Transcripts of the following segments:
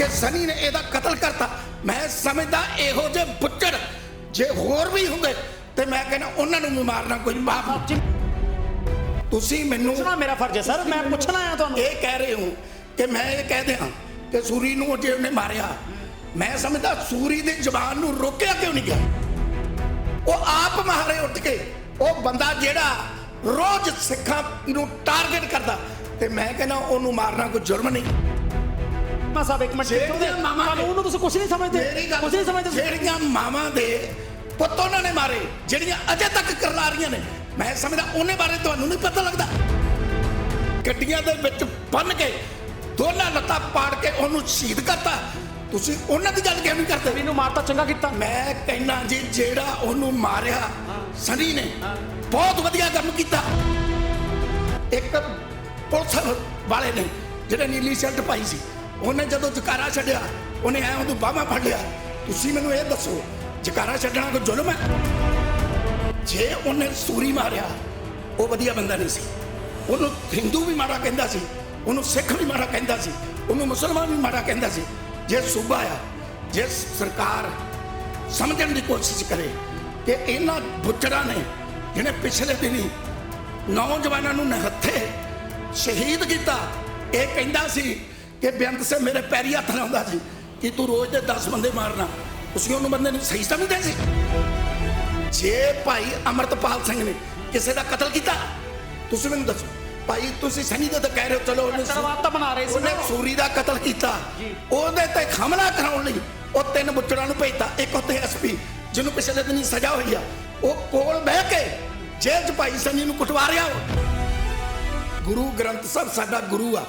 ਕਿ ਸਨੀ ਨੇ ਇਹਦਾ ਕਤਲ ਕਰਤਾ। ਮੈਂ ਸਮਝਦਾ ਇਹੋ ਜਿਹੇ ਬੁੱਚੜ ਜੇ ਹੋਰ ਵੀ ਹੁੰਦੇ ਤੇ ਮੈਂ ਕਹਿੰਦਾ ਉਹਨਾਂ ਨੂੰ ਵੀ ਮਾਰਨਾ ਕੋਈ ਜੀ ਤੁਸੀਂ ਮੈਨੂੰ ਪੁੱਛਣਾ ਮੇਰਾ ਫਰਜ਼ ਹੈ ਸਰ ਮੈਂ ਪੁੱਛਣਾ ਆਇਆ ਤੁਹਾਨੂੰ। ਇਹ ਕਹਿ ਰਹੇ ਹੋ ਕਿ ਮੈਂ ਇਹ ਕਹਿ ਦਿਆਂ ਕਿ ਸੂਰੀ ਨੂੰ ਜੇ ਉਹਨੇ ਮਾਰਿਆ ਮੈਂ ਸਮਝਦਾ ਸੂਰੀ ਦੀ ਜ਼ਬਾਨ ਨੂੰ ਰੋਕਿਆ ਕਿਉਂ ਨਹੀਂ ਗਿਆ? ਉਹ ਆਪ ਮਾਰੇ ਉੱਠ ਕੇ ਉਹ ਬੰਦਾ ਜਿਹੜਾ ਰੋਜ਼ ਸਿੱਖਾਂ ਨੂੰ ਟਾਰਗੇਟ ਕਰਦਾ ਤੇ ਮੈਂ ਕਹਿੰਦਾ ਉਹਨੂੰ ਮਾਰਨਾ ਕੋਈ ਜੁਰਮ ਨਹੀਂ। ਮੈਂ ਸਾਹਿਬ ਇੱਕ ਮਿੰਟ ਜਿਹੜੀਆਂ ਮਾਵਾਂ ਨੇ- ਕਾਨੂੰਨ ਨੂੰ ਤੁਸੀਂ ਕੁਝ ਨਹੀਂ ਸਮਝਦੇ ਮੇਰੀ ਗੱਲ ਕੁਝ ਨਹੀਂ ਸਮਝਦੇ ਤੁਸੀਂ। ਜਿਹੜੀਆਂ ਮਾਵਾਂ ਦੇ ਪੁੱਤ ਉਹਨਾਂ ਨੇ ਮਾਰੇ ਜਿਹੜੀਆਂ ਅਜੇ ਤੱਕ ਕਰਲਾ ਰਹੀਆਂ ਨੇ। ਮੈਂ ਸਮਝਦਾ ਉਹਨੇ ਬਾਰੇ ਤੁਹਾਨੂੰ ਨਹੀਂ ਪਤਾ ਲੱਗਦਾ। ਗੱਡੀਆਂ ਦੇ ਵਿੱਚ ਬੰਨ ਕੇ ਦੋਨਾਂ ਲੱਤਾਂ ਪਾੜ ਕੇ ਉਹਨੂੰ ਸ਼ਹੀਦ ਕਰਤਾ। ਤੁਸੀਂ ਉਹਨਾਂ ਦੀ ਗੱਲ ਕਿਉਂ ਨਹੀਂ ਕਰਦੇ? ਮੈਨੂੰ ਮਾਰਤਾ ਚੰਗਾ ਕੀਤਾ। ਮੈਂ ਕਹਿਣਾ ਜੀ ਜਿਹੜਾ ਉਹਨੂੰ ਮਾਰਿਆ ਸਨੀ ਨੇ ਬਹੁਤ ਵਧੀਆ ਕੰਮ ਕੀਤਾ। ਇੱਕ ਪੁਲਿਸ ਵਾਲੇ ਨੇ ਜਿਹੜੇ ਨੀਲੀ ਸ਼ਰਟ ਪਾਈ ਸੀ ਉਹਨੇ ਜਦੋਂ ਜਕਾਰਾ ਛੱਡਿਆ, ਉਹਨੇ ਐ ਉਹਨੂੰ ਬਾਹਾਂ ਫੜ ਲਿਆ। ਤੁਸੀਂ ਮੈਨੂੰ ਇਹ ਦੱਸੋ, ਜਕਾਰਾ ਛੱਡਣਾ ਕੋਈ ਜ਼ੁਲਮ ਹੈ? ਜੇ ਉਹਨੇ ਸੂਰੀ ਮਾਰਿਆ, ਉਹ ਵਧੀਆ ਬੰਦਾ ਨਹੀਂ ਸੀ। ਉਹਨੂੰ ਹਿੰਦੂ ਵੀ ਮਾੜਾ ਕਹਿੰਦਾ ਸੀ, ਉਹਨੂੰ ਸਿੱਖ ਵੀ ਮਾੜਾ ਕਹਿੰਦਾ ਸੀ, ਉਹਨੂੰ ਮੁਸਲਮਾਨ ਵੀ ਮਾੜਾ ਕਹਿੰਦਾ ਸੀ। ਜੇ ਸੂਬਾ ਆ, ਜੇ ਸਰਕਾਰ ਸਮਝਣ ਦੀ ਕੋਸ਼ਿਸ਼ ਕਰੇ ਕਿ ਇਹਨਾਂ ਬੁੱਚੜਾਂ ਨੇ, ਜਿਹਨੇ ਪਿਛਲੇ ਦਿਨੀ ਨੌਜਵਾਨਾਂ ਨੂੰ ਨਿਹੱਥੇ ਸ਼ਹੀਦ ਕੀਤਾ, ਇਹ ਕਹਿੰਦਾ ਸੀ ਕਿ ਬੇਅੰਤ ਸੇ ਮੇਰੇ ਪੈਰੀ ਹੱਥ ਲਾਉਂਦਾ ਸੀ ਕਿ ਤੂੰ ਰੋਜ਼ ਦੇ 10 ਬੰਦੇ ਮਾਰਨਾ। ਤੁਸੀਂ ਉਹਨੂੰ ਬੰਦੇ ਨੂੰ ਸਹੀ ਸਮਝਦੇ ਸੀ? ਜੇ ਭਾਈ ਅਮਰਤਪਾਲ ਸਿੰਘ ਨੇ ਕਿਸੇ ਦਾ ਕਤਲ ਕੀਤਾ ਤੁਸੀਂ ਮੈਨੂੰ ਦੱਸੋ। ਭਾਈ ਤੁਸੀਂ ਸਨੀ ਦੇ ਤਾਂ ਕਹਿ ਰਹੇ ਹੋ ਚਲੋ ਉਹਨੇ ਤਰਵਾਦ ਤਾਂ ਬਣਾ ਰਹੇ ਸੀ ਉਹਨੇ ਸੂਰੀ ਦਾ ਕਤਲ ਕੀਤਾ। ਉਹਦੇ ਤੇ ਹਮਲਾ ਕਰਾਉਣ ਲਈ ਉਹ ਤਿੰਨ ਬੁੱਚੜਾਂ ਨੂੰ ਭੇਜਤਾ ਇੱਕ ਉੱਤੇ ਐਸਪੀ ਜਿਹਨੂੰ ਪਿਛਲੇ ਦਿਨੀ ਸਜ਼ਾ ਹੋਈ ਆ। ਉਹ ਕੋਲ ਬਹਿ ਕੇ ਜੇਲ੍ਹ 'ਚ ਭਾਈ ਸਨੀ ਨੂੰ ਕੁਟਵਾ ਰਿਹਾ ਗੁਰੂ ਗ੍ਰੰਥ ਸਾਹਿਬ ਸਾਡਾ ਗੁਰੂ ਆ।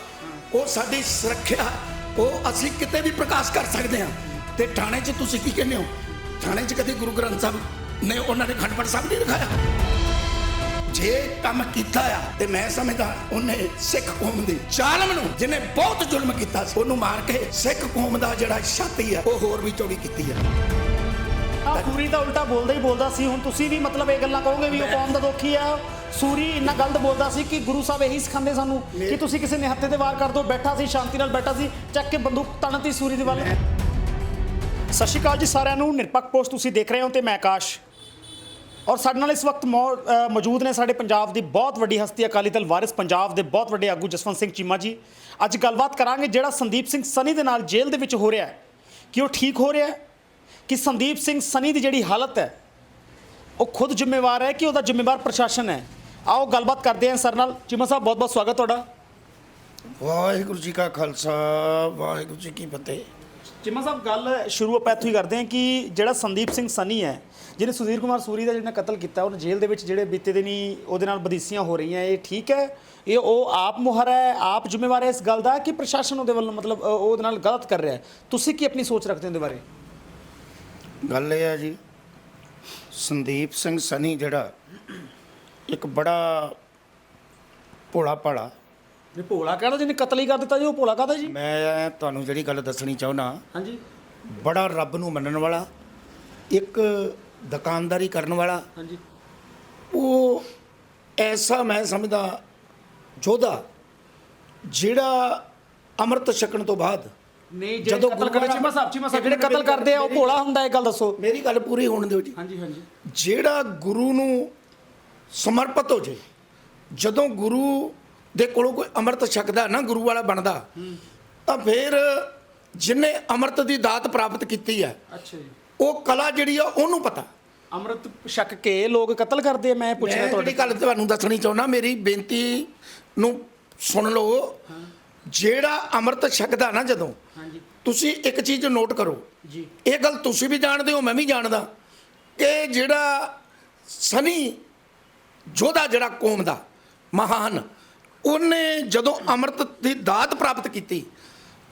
ਉਹ ਸਾਡੀ ਸੁਰੱਖਿਆ, ਉਹ ਅਸੀਂ ਕਿਤੇ ਵੀ ਪ੍ਰਕਾਸ਼ ਕਰ ਸਕਦੇ ਹਾਂ। ਤੇ ਥਾਣੇ 'ਚ ਤੁਸੀਂ ਕੀ ਕਹਿੰਦੇ ਹੋ? ਥਾਣੇ 'ਚ ਕਦੇ ਗੁਰੂ ਗ੍ਰੰਥ ਸਾਹਿਬ ਨੇ ਉਹਨਾਂ ਨੇ ਖੰਡ ਸਾਹਿਬ ਨਹੀਂ ਦਿਖਾਇਆ ਜੇ ਕੰਮ ਕੀਤਾ ਆ, ਤੇ ਮੈਂ ਸਮਝਦਾ ਉਹਨੇ ਸਿੱਖ ਕੌਮ ਦੀ ਜ਼ਾਲਮ ਨੂੰ, ਜਿਹਨੇ ਬਹੁਤ ਜ਼ੁਲਮ ਕੀਤਾ ਸੀ, ਉਹਨੂੰ ਮਾਰ ਕੇ ਸਿੱਖ ਕੌਮ ਦਾ ਜਿਹੜਾ ਛਾਤੀ ਆ, ਉਹ ਹੋਰ ਵੀ ਚੌੜੀ ਕੀਤੀ ਆ। ਆ ਸੂਰੀ ਤਾਂ ਉਲਟਾ ਬੋਲਦਾ ਹੀ ਬੋਲਦਾ ਸੀ ਹੁਣ ਤੁਸੀਂ ਵੀ ਮਤਲਬ ਇਹ ਗੱਲਾਂ ਕਹੋਗੇ ਵੀ ਉਹ ਕੌਮ ਦਾ ਦੋਖੀ ਆ। ਸੂਰੀ ਇੰਨਾ ਗਲਤ ਬੋਲਦਾ ਸੀ ਕਿ ਗੁਰੂ ਸਾਹਿਬ ਇਹੀ ਸਿਖਾਉਂਦੇ ਸਾਨੂੰ ਕਿ ਤੁਸੀਂ ਕਿਸੇ ਨੇ ਹੱਥੇ ਤੇ ਵਾਰ ਕਰ ਦਿਓ ਬੈਠਾ ਸੀ ਸ਼ਾਂਤੀ ਨਾਲ ਬੈਠਾ ਸੀ ਚੱਕ ਕੇ ਬੰਦੂਕ ਤਣਤੀ ਸੂਰੀ ਦੇ ਵੱਲ। ਸਤਿ ਸ਼੍ਰੀ ਅਕਾਲ ਜੀ ਸਾਰਿਆਂ ਨੂੰ ਨਿਰਪੱਖ ਪੋਸਟ ਤੁਸੀਂ ਦੇਖ ਰਹੇ ਹੋ ਤੇ ਮੈਂ ਆਕਾਸ਼। ਔਰ ਸਾਡੇ ਨਾਲ ਇਸ ਵਕਤ ਮੌਜੂਦ ਨੇ ਸਾਡੇ ਪੰਜਾਬ ਦੀ ਬਹੁਤ ਵੱਡੀ ਹਸਤੀ ਅਕਾਲੀ ਦਲ ਵਾਰਿਸ ਪੰਜਾਬ ਦੇ ਬਹੁਤ ਵੱਡੇ ਆਗੂ ਜਸਵੰਤ ਸਿੰਘ ਚੀਮਾ ਜੀ। ਅੱਜ ਗੱਲਬਾਤ ਕਰਾਂਗੇ ਜਿਹੜਾ ਸੰਦੀਪ ਸਿੰਘ ਸਨੀ ਦੇ ਨਾਲ ਜੇਲ੍ਹ ਦੇ ਵਿੱਚ ਹੋ ਰਿਹਾ ਹੈ ਕਿ ਉਹ ਠੀਕ ਹੋ ਰਿਹਾ ਹੈ? ਕਿ ਸੰਦੀਪ ਸਿੰਘ ਸਨੀ ਦੀ ਜਿਹੜੀ ਹਾਲਤ ਹੈ ਉਹ ਖੁਦ ਜ਼ਿੰਮੇਵਾਰ ਹੈ ਕਿ ਉਹਦਾ ਜ਼ਿੰਮੇਵਾਰ ਪ੍ਰਸ਼ਾਸਨ ਹੈ? ਆਓ ਗੱਲਬਾਤ ਕਰਦੇ ਹਾਂ ਸਰ ਨਾਲ। ਚੀਮਾ ਸਾਹਿਬ ਬਹੁਤ ਬਹੁਤ ਸਵਾਗਤ ਤੁਹਾਡਾ। ਵਾਹਿਗੁਰੂ ਜੀ ਕਾ ਖਾਲਸਾ ਵਾਹਿਗੁਰੂ ਜੀ ਕੀ ਫਤਿਹ। ਚੀਮਾ ਸਾਹਿਬ ਗੱਲ ਸ਼ੁਰੂ ਆਪਾਂ ਇੱਥੋਂ ਹੀ ਕਰਦੇ ਹਾਂ ਕਿ ਜਿਹੜਾ ਸੰਦੀਪ ਸਿੰਘ ਸਨੀ ਹੈ ਜਿਹਨੇ ਸੁਧੀਰ ਕੁਮਾਰ ਸੂਰੀ ਦਾ ਜਿਹੜਾ ਕਤਲ ਕੀਤਾ ਉਹਨੇ ਜੇਲ੍ਹ ਦੇ ਵਿੱਚ ਜਿਹੜੇ ਬੀਤੇ ਦਿਨੀ ਉਹਦੇ ਨਾਲ ਬਦੀਸੀਆਂ ਹੋ ਰਹੀਆਂ ਇਹ ਠੀਕ ਹੈ? ਇਹ ਉਹ ਆਪ ਮੁਹਰ ਹੈ ਆਪ ਜ਼ਿੰਮੇਵਾਰ ਹੈ ਇਸ ਗੱਲ ਦਾ ਕਿ ਪ੍ਰਸ਼ਾਸਨ ਉਹਦੇ ਵੱਲੋਂ ਮਤਲਬ ਉਹਦੇ ਨਾਲ ਗਲਤ ਕਰ ਰਿਹਾ ਹੈ? ਤੁਸੀਂ ਕੀ ਆਪਣੀ ਸੋਚ ਰੱਖਦੇ ਹੋ ਉਹਦੇ ਬਾਰੇ? ਗੱਲ ਇਹ ਆ ਜੀ ਸੰਦੀਪ ਸਿੰਘ ਸਨੀ ਜਿਹੜਾ ਇੱਕ ਬੜਾ ਭੋਲਾ ਭਾਲਾ। ਵੀ ਭੋਲਾ ਕਹਿੰਦਾ ਜਿਹਨੇ ਕਤਲ ਹੀ ਕਰ ਦਿੱਤਾ ਜੀ ਉਹ ਭੋਲਾ ਕਹਦਾ ਜੀ? ਮੈਂ ਤੁਹਾਨੂੰ ਜਿਹੜੀ ਗੱਲ ਦੱਸਣੀ ਚਾਹੁੰਦਾ ਹਾਂਜੀ। ਬੜਾ ਰੱਬ ਨੂੰ ਮੰਨਣ ਵਾਲਾ ਇੱਕ ਦੁਕਾਨਦਾਰੀ ਕਰਨ ਵਾਲਾ। ਹਾਂਜੀ। ਉਹ ਐਸਾ ਮੈਂ ਸਮਝਦਾ ਯੋਧਾ ਜਿਹੜਾ ਅੰਮ੍ਰਿਤ ਛਕਣ ਤੋਂ ਬਾਅਦ ਨਹੀਂ ਜਿਹੜੇ ਜਦੋਂ ਕਤਲ ਕਰਦੇ- ਚੀਮਾ ਸਾਹਿਬ ਚੀਮਾ ਸਾਹਿਬ ਜਿਹੜੇ ਕਤਲ ਕਰਦੇ ਆ ਉਹ ਭੋਲਾ ਹੁੰਦਾ ਇਹ ਗੱਲ ਦੱਸੋ। ਮੇਰੀ ਗੱਲ ਪੂਰੀ ਹੋਣ ਦਿਓ ਜੀ। ਹਾਂਜੀ ਹਾਂਜੀ। ਜਿਹੜਾ ਗੁਰੂ ਨੂੰ ਸਮਰਪਿਤ ਹੋ ਜੇ ਜਦੋਂ ਗੁਰੂ ਦੇ ਕੋਲੋਂ ਕੋਈ ਅੰਮ੍ਰਿਤ ਛਕਦਾ ਨਾ ਗੁਰੂ ਵਾਲਾ ਬਣਦਾ ਤਾਂ ਫਿਰ ਜਿਨੇ ਅੰਮ੍ਰਿਤ ਦੀ ਦਾਤ ਪ੍ਰਾਪਤ ਕੀਤੀ ਹੈ ਅੱਛਾ ਜੀ। ਉਹ ਕਲਾ ਜਿਹੜੀ ਆ ਉਹਨੂੰ ਪਤਾ। ਅੰਮ੍ਰਿਤ ਛਕ ਕੇ ਲੋਕ ਕਤਲ ਕਰਦੇ ਆ ਮੈਂ ਪੁੱਛ ਰਿਹਾ ਮੈਂ ਤੁਹਾਡੇ ਗੱਲ ਤੁਹਾਨੂੰ ਦੱਸਣੀ ਚਾਹੁੰਦਾ ਮੇਰੀ ਬੇਨਤੀ ਨੂੰ ਸੁਣ ਲਓ। ਜਿਹੜਾ ਅੰਮ੍ਰਿਤ ਛਕਦਾ ਨਾ ਜਦੋਂ ਹਾਂਜੀ। ਤੁਸੀਂ ਇੱਕ ਚੀਜ਼ ਨੋਟ ਕਰੋ। ਜੀ। ਇਹ ਗੱਲ ਤੁਸੀਂ ਵੀ ਜਾਣਦੇ ਹੋ ਮੈਂ ਵੀ ਜਾਣਦਾ। ਕਿ ਜਿਹੜਾ ਸਨੀ ਯੋਧਾ ਜਿਹੜਾ ਕੌਮ ਦਾ ਮਹਾਨ ਉਹਨੇ ਜਦੋਂ ਅੰਮ੍ਰਿਤ ਦੀ ਦਾਤ ਪ੍ਰਾਪਤ ਕੀਤੀ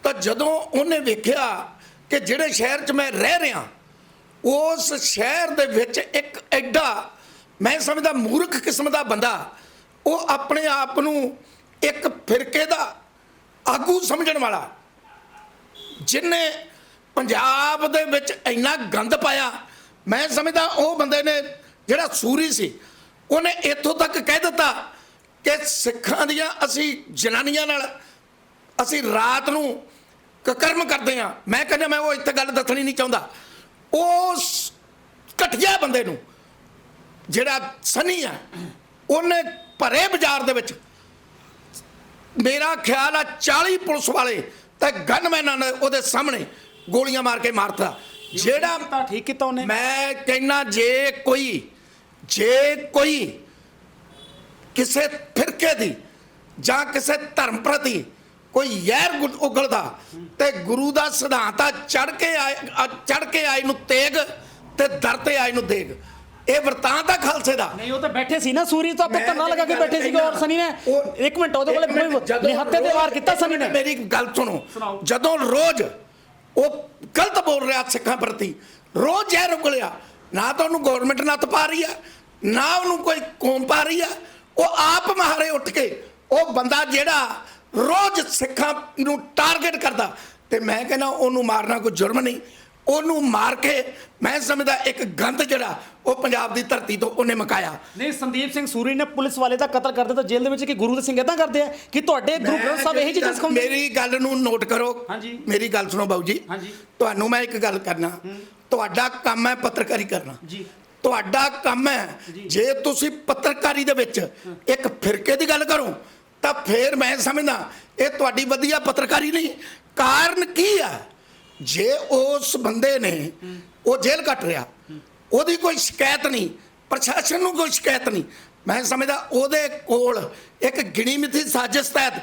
ਤਾਂ ਜਦੋਂ ਉਹਨੇ ਵੇਖਿਆ ਕਿ ਜਿਹੜੇ ਸ਼ਹਿਰ 'ਚ ਮੈਂ ਰਹਿ ਰਿਹਾ ਉਸ ਸ਼ਹਿਰ ਦੇ ਵਿੱਚ ਇੱਕ ਐਡਾ ਮੈਂ ਸਮਝਦਾ ਮੂਰਖ ਕਿਸਮ ਦਾ ਬੰਦਾ ਉਹ ਆਪਣੇ ਆਪ ਨੂੰ ਇੱਕ ਫਿਰਕੇ ਦਾ ਆਗੂ ਸਮਝਣ ਵਾਲਾ। ਜਿਨੇ ਪੰਜਾਬ ਦੇ ਵਿੱਚ ਇੰਨਾ ਗੰਦ ਪਾਇਆ, ਮੈਂ ਸਮਝਦਾ ਉਹ ਬੰਦੇ ਨੇ ਜਿਹੜਾ ਸੂਰੀ ਸੀ, ਉਹਨੇ ਇੱਥੋਂ ਤੱਕ ਕਹਿ ਦਿੱਤਾ ਕਿ ਸਿੱਖਾਂ ਦੀਆਂ ਅਸੀਂ ਜਨਾਨੀਆਂ ਨਾਲ ਅਸੀਂ ਰਾਤ ਨੂੰ ਕਰਮ ਕਰਦੇ ਆ ਮੈਂ ਕਹਿੰਦਾ, ਮੈਂ ਉਹ ਇੱਥੇ ਗੱਲ ਦੱਸਣੀ ਨਹੀਂ ਚਾਹੁੰਦਾ। ਉਸ ਘਟਿਆ ਬੰਦੇ ਨੂੰ ਜਿਹੜਾ ਸਨੀ ਆ, ਉਹਨੇ ਭਰੇ ਬਾਜ਼ਾਰ ਦੇ ਵਿੱਚ ਮੇਰਾ ਖਿਆਲ ਆ 40 ਪੁਲਿਸ ਵਾਲੇ ਤੇ ਗਨਮੈਨਾਂ ਨੇ ਉਹਦੇ ਸਾਹਮਣੇ ਗੋਲੀਆਂ ਮਾਰ ਕੇ ਮਾਰਤਾ। ਜਿਹੜਾ ਤਾਂ ਠੀਕ ਕੀਤਾ ਉਹਨੇ। ਮੈਂ ਕਹਿੰਨਾ ਜੇ ਕੋਈ ਜੇ ਕੋਈ ਕਿਸੇ ਫਿਰਕੇ ਦੀ ਜਾਂ ਕਿਸੇ ਧਰਮ ਪ੍ਰਤੀ ਕੋਈ ਯੈਰ ਉਗਲਦਾ ਤੇ ਗੁਰੂ ਦਾ ਸਿਧਾਂਤ ਆ ਚੜ ਕੇ ਆਏ ਚੜ ਕੇ ਆਏ ਨੂੰ ਤੇਗ ਤੇ ਦਰ ਤੇ ਆਏ ਨੂੰ ਦੇਗ। ਇਹ ਵਰਤਾਂਤ ਆ ਖਾਲਸੇ ਦਾ। ਨਹੀਂ ਉਹ ਤਾਂ ਬੈਠੇ ਸੀ ਨਾ ਸੂਰੀ ਤਾਂ ਆਪੇ ਧਰਨਾ ਲਗਾ ਕੇ ਬੈਠੇ ਸੀਗੇ ਔਰ ਸਨੀ ਨੇ ਇੱਕ ਮਿੰਟ ਉਹਦੇ ਕੋਲੇ ਨਿਹੱਤੇ ਦੇ ਵਾਰ ਕੀਤਾ ਸਨੀ ਨੇ? ਮੇਰੀ ਗੱਲ ਸੁਣੋ। ਜਦੋਂ ਰੋਜ਼ ਉਹ ਗਲਤ ਬੋਲ ਰਿਹਾ ਸਿੱਖਾਂ ਪ੍ਰਤੀ ਰੋਜ਼ ਜ਼ਹਿਰ ਉਗਲਿਆ ਨਾ ਤਾਂ ਉਹਨੂੰ ਗਵਰਨਮੈਂਟ ਨੱਤ ਪਾ ਰਹੀ ਆ ਨਾ ਉਹਨੂੰ ਕੋਈ ਕੌਮ ਪਾ ਰਹੀ ਆ। ਉਹ ਆਪ ਮਹਾਰੇ ਉੱਠ ਕੇ ਉਹ ਬੰਦਾ ਜਿਹੜਾ ਰੋਜ਼ ਸਿੱਖਾਂ ਨੂੰ ਟਾਰਗੇਟ ਕਰਦਾ ਤੇ ਮੈਂ ਕਹਿੰਦਾ ਉਹਨੂੰ ਮਾਰਨਾ ਕੋਈ ਜੁਰਮ ਨਹੀਂ। ਉਹਨੂੰ ਮਾਰ ਕੇ ਮੈਂ ਸਮਝਦਾ ਇੱਕ ਗੰਦ ਜਿਹੜਾ ਉਹ ਪੰਜਾਬ ਦੀ ਧਰਤੀ ਤੋਂ ਉਹਨੇ ਮਕਾਇਆ। ਨਹੀਂ ਸੰਦੀਪ ਸਿੰਘ ਸੂਰੀ ਨੇ ਪੁਲਿਸ ਵਾਲੇ ਦਾ ਕਤਲ ਕਰ ਦਿੱਤਾ। ਜੇਲ੍ਹ ਦੇ ਵਿੱਚ ਕਿ ਗੁਰੂ ਦੇ ਸਿੰਘ ਇਦਾਂ ਕਰਦੇ ਆ ਕਿ ਤੁਹਾਡੇ ਗੁਰੂ ਗ੍ਰੰਥ ਸਾਹਿਬ ਇਹੀ ਚੀਜ਼ਾਂ ਸਿਖਾਉਂਦੇ ਮੇਰੀ ਗੱਲ ਨੂੰ ਨੋਟ ਕਰੋ। ਹਾਂਜੀ। ਮੇਰੀ ਗੱਲ ਸੁਣੋ ਬਾਊ ਜੀ ਹਾਂਜੀ। ਤੁਹਾਨੂੰ ਮੈਂ ਇੱਕ ਗੱਲ ਕਰਨਾ। ਤੁਹਾਡਾ ਕੰਮ ਹੈ ਪੱਤਰਕਾਰੀ ਕਰਨਾ। ਜੀ। ਤੁਹਾਡਾ ਕੰਮ ਹੈ ਜੇ। ਤੁਸੀਂ ਪੱਤਰਕਾਰੀ ਦੇ ਵਿੱਚ ਇੱਕ ਫਿਰਕੇ ਦੀ ਗੱਲ ਕਰੋ ਤਾਂ ਫੇਰ ਮੈਂ ਸਮਝਦਾ ਇਹ ਤੁਹਾਡੀ ਵਧੀਆ ਪੱਤਰਕਾਰੀ ਨਹੀਂ। ਕਾਰਨ ਕੀ ਆ? ਜੇ ਉਸ ਬੰਦੇ ਨੇ ਉਹ ਜੇਲ੍ਹ ਕੱਟ ਰਿਹਾ ਉਹਦੀ ਕੋਈ ਸ਼ਿਕਾਇਤ ਨਹੀਂ, ਪ੍ਰਸ਼ਾਸਨ ਨੂੰ ਕੋਈ ਸ਼ਿਕਾਇਤ ਨਹੀਂ। ਮੈਂ ਸਮਝਦਾ ਉਹਦੇ ਕੋਲ ਇੱਕ ਗਿਣੀ ਮਿਥੀ ਸਾਜ਼ਿਸ਼ ਤਹਿਤ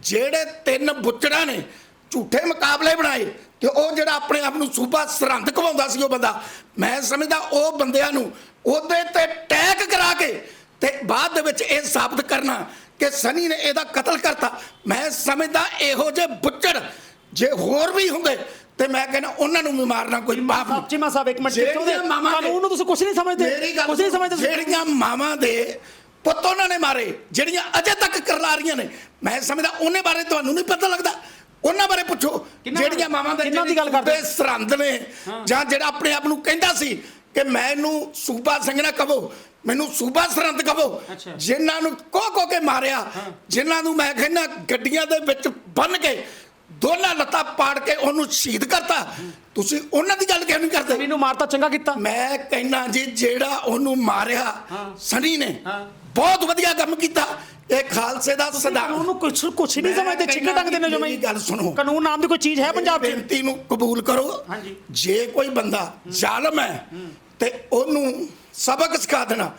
ਜਿਹੜੇ ਤਿੰਨ ਬੁੱਚੜਾਂ ਨੇ ਝੂਠੇ ਮੁਕਾਬਲੇ ਬਣਾਏ ਤੇ ਉਹ ਜਿਹੜਾ ਆਪਣੇ ਆਪ ਨੂੰ ਸੂਬਾ ਸਰਹੰਦ ਕਵਾਉਂਦਾ ਸੀ ਉਹ ਬੰਦਾ, ਮੈਂ ਸਮਝਦਾ ਉਹ ਬੰਦਿਆਂ ਨੂੰ ਉਹਦੇ ਤੇ ਟੈਕ ਕਰਾ ਕੇ ਤੇ ਬਾਅਦ ਦੇ ਵਿੱਚ ਇਹ ਸਾਬਤ ਕਰਨਾ ਕਿ ਸਨੀ ਨੇ ਇਹਦਾ ਕਤਲ ਕਰਤਾ। ਮੈਂ ਸਮਝਦਾ ਇਹੋ ਜਿਹੇ ਬੁੱਚੜ ਜੇ ਹੋਰ ਵੀ ਹੁੰਦੇ ਤੇ ਮੈਂ ਕਹਿੰਦਾ ਉਹਨਾਂ ਨੂੰ ਵੀ ਮਾਰਨਾ ਕੋਈ ਪਾਪ ਨਹੀਂ ਚੀਮਾ ਸਾਹਿਬ ਇੱਕ ਮਿੰਟ ਜਿਹੜੀਆਂ ਮਾਵਾਂ ਦੇ- ਕਾਨੂੰਨ ਨੂੰ ਤੁਸੀਂ ਕੁਝ ਨਹੀਂ ਸਮਝਦੇ ਮੇਰੀ ਗੱਲ ਕੁਝ ਨਹੀਂ ਸਮਝਦੇ ਤੁਸੀਂ। ਜਿਹੜੀਆਂ ਮਾਵਾਂ ਦੇ ਪੁੱਤ ਉਹਨਾਂ ਨੇ ਮਾਰੇ ਜਿਹੜੀਆਂ ਅਜੇ ਤੱਕ ਕਰਲਾ ਰਹੀਆਂ ਨੇ ਮੈਂ ਸਮਝਦਾ ਉਹਨੇ ਬਾਰੇ ਤੁਹਾਨੂੰ ਨਹੀਂ ਪਤਾ ਲੱਗਦਾ ਉਹਨਾਂ ਬਾਰੇ ਪੁੱਛੋ ਕਿਹਨਾਂ ਜਿਹੜੀਆਂ ਮਾਵਾਂ ਦੇ ਕਿਹਨਾਂ ਦੀ ਗੱਲ ਕਰਦੇ? ਜਿਹੜੇ ਸਰਹੰਦ ਨੇ ਜਾਂ ਜਿਹੜਾ ਆਪਣੇ ਆਪ ਨੂੰ ਕਹਿੰਦਾ ਸੀ ਕਿ ਮੈਨੂੰ ਸੂਬਾ ਸਿੰਘ ਨਾ ਕਹੋ ਮੈਨੂੰ ਸੂਬਾ ਸਰਹੰਦ ਕਹੋ ਅੱਛਾ। ਜਿਨ੍ਹਾਂ ਨੂੰ ਕੋ ਕੋ ਕੇ ਮਾਰਿਆ ਜਿਨ੍ਹਾਂ ਨੂੰ ਮੈਂ ਕਹਿੰਦਾ ਗੱਡੀਆਂ ਦੇ ਵਿੱਚ ਬੰਨ ਕੇ ਦੋਨਾਂ ਲੱਤਾਂ ਪਾੜ ਕੇ ਉਹਨੂੰ ਸ਼ਹੀਦ ਕਰਤਾ। ਤੁਸੀਂ ਉਹਨਾਂ ਦੀ ਗੱਲ ਕਿਉਂ ਨਹੀਂ ਕਰਦੇ? ਸਨੀ ਨੂੰ ਮਾਰਤਾ ਚੰਗਾ ਕੀਤਾ। ਮੈਂ ਕਹਿਣਾ ਜੀ ਜਿਹੜਾ ਉਹਨੂੰ ਮਾਰਿਆ ਸਨੀ ਨੇ। ਬਹੁਤ ਵਧੀਆ ਕੰਮ ਕੀਤਾ। ਇਹ ਖਾਲਸੇ ਦਾ ਸਿਧਾਂਤ ਨੂੰ ਕੁਝ ਕੁਝ ਨਹੀਂ ਸਮਝਦੇ ਛਿੱਕੇ ਕਹਿਣਾ ਟੰਗਦੇ ਨੇ ਗੱਲ ਸੁਣੋ। ਕਾਨੂੰਨ ਨਾਮ ਦੀ ਕੋਈ ਚੀਜ਼ ਹੈ ਪੰਜਾਬ 'ਚ? ਬੇਨਤੀ ਨੂੰ ਕਬੂਲ ਕਰੋ। ਹਾਂਜੀ। ਜੇ ਕੋਈ ਬੰਦਾ ਜ਼ਾਲਮ ਹੈ। ਤੇ ਉਹਨੂੰ ਸਬਕ ਸਿਖਾ ਦੇਣਾ।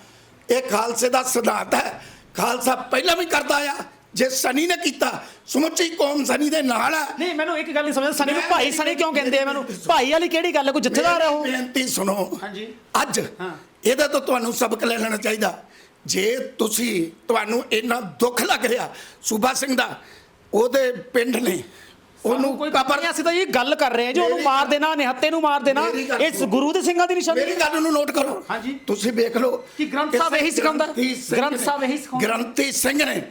ਇਹ ਖਾਲਸੇ ਦਾ ਸਿਧਾਂਤ ਹੈ। ਖਾਲਸਾ ਪਹਿਲਾਂ ਵੀ ਕਰਦਾ ਆ ਜੇ ਸਨੀ ਨੇ ਕੀਤਾ ਸਮੁੱਚੀ ਕੌਮ ਸਨੀ ਦੇ ਨਾਲ ਆ। ਨਹੀਂ ਮੈਨੂੰ ਇੱਕ ਗੱਲ ਨਹੀਂ ਸਮਝਦਾ ਸਨੀ ਨੂੰ ਭਾਈ ਸਨੀ ਕਿਉਂ ਕਹਿੰਦੇ ਆ ਮੈਨੂੰ? ਭਾਈ ਵਾਲੀ ਕਿਹੜੀ ਗੱਲ ਹੈ ਕੋਈ ਜਥੇਦਾਰ ਹੈ ਉਹ? ਬੇਨਤੀ ਸੁਣੋ। ਹਾਂਜੀ। ਅੱਜ ਹਾਂ। ਇਹਦਾ ਤੋਂ ਤੁਹਾਨੂੰ ਸਬਕ ਲੈ ਲੈਣਾ ਚਾਹੀਦਾ। ਜੇ ਤੁਸੀਂ ਤੁਹਾਨੂੰ ਇੰਨਾ ਦੁੱਖ ਲੱਗ ਰਿਹਾ ਸੂਬਾ ਸਿੰਘ ਦਾ ਉਹਦੇ ਪਿੰਡ ਨੇ ਉਹਨੂੰ ਕੋਈ ਕਬਰ ਕਬਰ ਅਸੀਂ ਤਾਂ ਇਹ ਗੱਲ ਕਰ ਰਹੇ ਹਾਂ ਜੀ ਉਹਨੂੰ ਮੇਰੀ ਦੇਣਾ ਨਿਹੱਤੇ ਨੂੰ ਮਾਰ ਦੇਣਾ ਸੁਣੋ। ਗੁਰੂ ਦੇ ਸਿੰਘਾਂ ਦੀ ਨਿਸ਼ਾਨੀ ਮੇਰੀ ਗੱਲ ਨੂੰ ਨੋਟ ਕਰੋ ਹਾਂਜੀ। ਤੁਸੀਂ ਵੇਖ ਲਓ ਕਿ ਗ੍ਰੰਥ ਸਾਹਿਬ ਇਹੀ ਸਿਖਾਉਂਦਾ? ਗ੍ਰੰਥੀ ਸਾਹਿਬ ਇਹੀ ਸਿਖਾਉਂਦਾ? ਗ੍ਰੰਥੀ ਸਿੰਘ ਨੇ।